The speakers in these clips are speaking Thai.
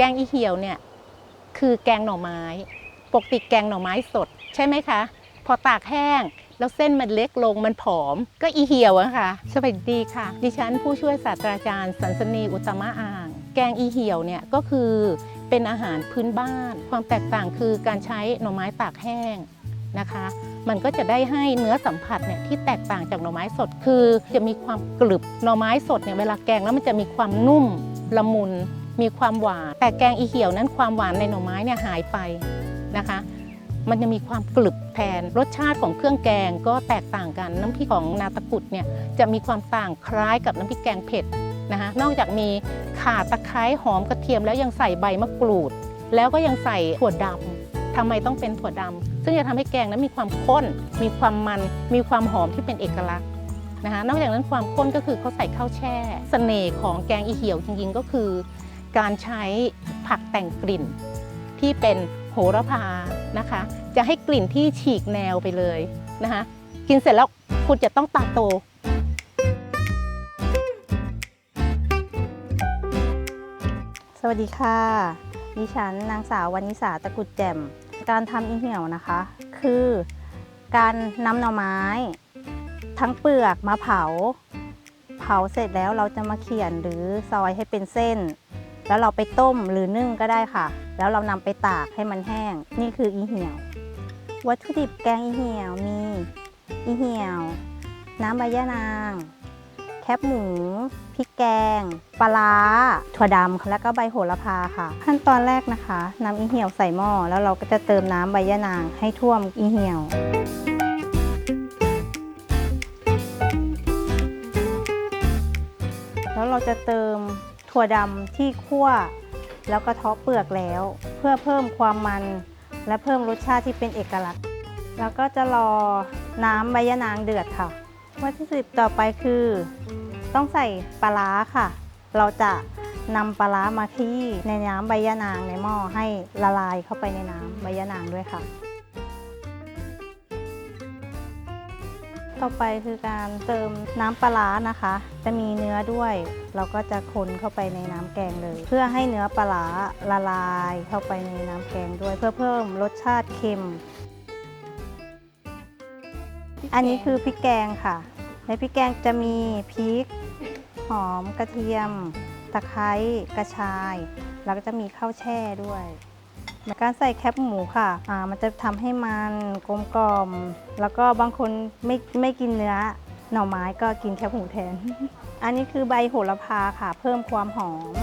แกงอีเหี่ยวเนี่ยคือแกงหน่อไม้ ปกติแกงหน่อไม้สด ใช่ไหมคะ พอตากแห้ง แล้วเส้นมันเล็กลงมันผอม ก็อีเหี่ยวอะค่ะสวัสดีค่ะ ดิฉันผู้ช่วยศาสตราจารย์สันสนีอุตมะอ่าง แกงอีเหี่ยวเนี่ยก็คือเป็นอาหารพื้นบ้าน ความแตกต่างคือการใช้หน่อไม้ตากแห้งนะคะ มันก็จะได้ให้เนื้อสัมผัสเนี่ยที่แตกต่างจากหน่อไม้สดคือ จะมีความกรึบหน่อไม้สดเนี่ยเวลาแกงแล้วมันจะมีความนุ่มละมุน มีความหวาน แต่แกงอีเหี่ยวนั้นความหวานในหน่อไม้เนี่ยหายไปนะคะ มันจะมีความกรึบแทนรสชาติของเครื่องแกงก็แตกต่างกัน น้ำพริกของนาตะกุดเนี่ยจะมีความต่างคล้ายกับน้ำพริกแกงเผ็ดนะคะนอกจากมีข่าตะไคร้หอมกระเทียมแล้วยังใส่ใบมะกรูด แล้วก็ยังใส่ถั่วดำทำไมต้องเป็นถั่วดำซึ่งจะทำให้แกงนั้นมีความข้น มีความมัน มีความหอมที่เป็นเอกลักษณ์นะคะนอกจากนั้นความข้นก็คือเขาใส่ข้าวแช่เสน่ห์ของแกงอีเหี่ยวจริงๆ ก็คือ การใช้ผักแต่งกลิ่น ที่เป็นโหระพานะคะ จะให้กลิ่นที่ฉีกแนวไปเลยนะคะ กินเสร็จแล้วคุณจะต้องตาโตสวัสดีค่ะ ดิฉันนางสาววานิสาตะกุดแจ่ม การทำอีเหี่ยวนะคะ คือการนำหน่อไม้ ทั้งเปลือกมาเผา เผาเสร็จแล้วเราจะมาเขียนหรือซอยให้เป็นเส้น แล้วเราไปต้มหรือนึ่งก็ได้ค่ะ แล้วเรานำไปตากให้มันแห้ง นี่คืออีเหี่ยว วัตถุดิบแกงอีเหี่ยวมี อีเหี่ยว น้ำใบยะนาง แคบหมูพริกแกง ปลาถั่วดำแล้วก็ใบโหระพาค่ะ ขั้นตอนแรกนะคะนำอีเหี่ยวใส่หม้อแล้วเราก็จะเติมน้ำใบยะนางให้ท่วมอีเหี่ยวแล้วเราจะเติม ถั่วดำที่คั่ว แล้วก็เทาะเปลือกแล้ว เพื่อเพิ่มความมันและเพิ่มรสชาติที่เป็นเอกลักษณ์ แล้วก็จะรอน้ำใบยะนางเดือดค่ะ วัตถุดิบต่อไปคือ ต้องใส่ปลาร้าค่ะ เราจะนำปลาร้ามาที่ในน้ำใบยะนางในหม้อให้ละลายเข้าไปในน้ำใบยะนางด้วยค่ะ ต่อไปคือการเติมน้ำปลานะคะ จะมีเนื้อด้วย เราก็จะคนเข้าไปในน้ำแกงเลย เพื่อให้เนื้อปลาร้าละลายเข้าไปในน้ำแกงด้วย เพื่อเพิ่มรสชาติเค็ม อันนี้คือพริกแกงค่ะ ในพริกแกงจะมีพริก หอมกระเทียม ตะไคร้กระชาย แล้วก็จะมีข้าวแช่ด้วย การใส่แคบหมูค่ะอ่ามันจะทำให้มันกลมกล่อม แล้วก็บางคนไม่ไม่กินเนื้อหน่อไม้ก็กินแคบหมูแทน อันนี้คือใบโหระพาค่ะ เพิ่มความหอม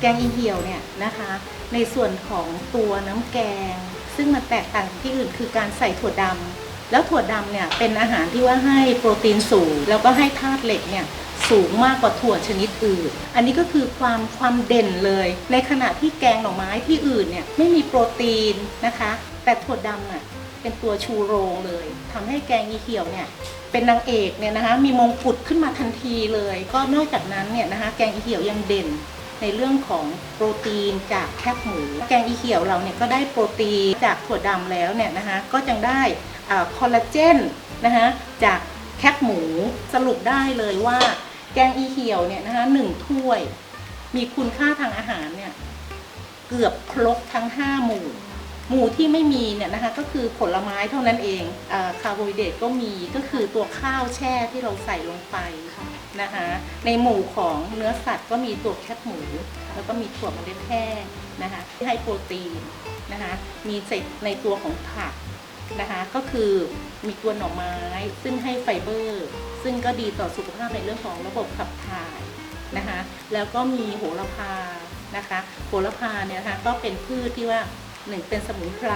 แกงอีเหี่ยวเนี่ยนะคะ ในส่วนของตัวน้ำแกง ซึ่งมันแตกต่างที่อื่นคือการใส่ถั่วดำ แล้วถั่วดำเนี่ยเป็นอาหารที่ว่าให้โปรตีนสูง แล้วก็ให้ธาตุเหล็กเนี่ยสูงมากกว่าถั่วชนิดอื่น อันนี้ก็คือความความเด่นเลย ในขณะที่แกงหน่อไม้ที่อื่นเนี่ยไม่มีโปรตีนนะคะ แต่ถั่วดำอะเป็นตัวชูโรงเลยทำให้แกงอีเหี่ยวเนี่ยเป็นนางเอกเนี่ยนะคะมีมงกุฎขึ้นมาทันทีเลย ก็นอกจากนั้นเนี่ยนะคะแกงอีเหี่ยวยังเด่นในเรื่องของโปรตีนจากแคบหมู แกงอีเขียวเราเนี่ยก็ได้โปรตีนจากถั่วดำแล้วเนี่ยนะคะก็ยังได้ คอลลาเจนนะคะจากแคบหมูสรุปได้เลยว่าแกงอีเขียวเนี่ยนะคะหนึ่งถ้วย มีคุณค่าทางอาหารเนี่ยเกือบครบทั้ง 5 หมู่ หมู่ที่ไม่มีเนี่ยนะคะก็คือผลไม้เท่านั้นเองอคาร์โบไฮเดรตก็มีก็คือตัวข้าวแช่ที่เราใส่ลงไปนะคะในหมู่ของเนื้อสัตว์ก็มีตัวแคบหมู แล้วก็มีถั่วเมล็ดแห้งนะคะที่ให้โปรตีนนะคะมีใส่ในตัวของผัก นะคะก็คือมีตัวหน่อไม้ ซึ่งให้ไฟเบอร์ ซึ่งก็ดีต่อสุขภาพในเรื่องของระบบขับถ่ายนะคะแล้วก็มีโหระพานะคะโหระพาเนี่ยนะคะก็เป็นพืชที่ว่าหนึ่งเป็นสมุนไพร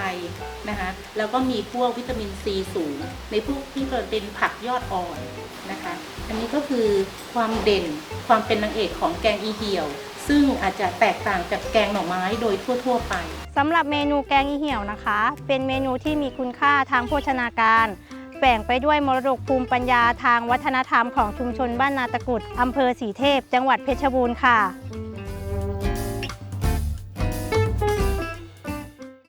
นะคะแล้วก็มีพวกวิตามินซีสูง ในพวกที่เป็นผักยอดอ่อนนะคะ อันนี้ก็คือความเด่นความเป็นนางเอกของแกงอีเหี่ยว ซึ่งอาจจะแตกต่างจากแกงหน่อไม้โดยทั่ว ๆ ไปสำหรับเมนูแกงอีเหี่ยวนะคะ เป็นเมนูที่มีคุณค่าทางโภชนาการแบ่งไปด้วยมรดกภูมิปัญญาทางวัฒนธรรมของชุมชนบ้านนาตะกุดอำเภอสีเทพ จังหวัดเพชรบูรณ์ค่ะ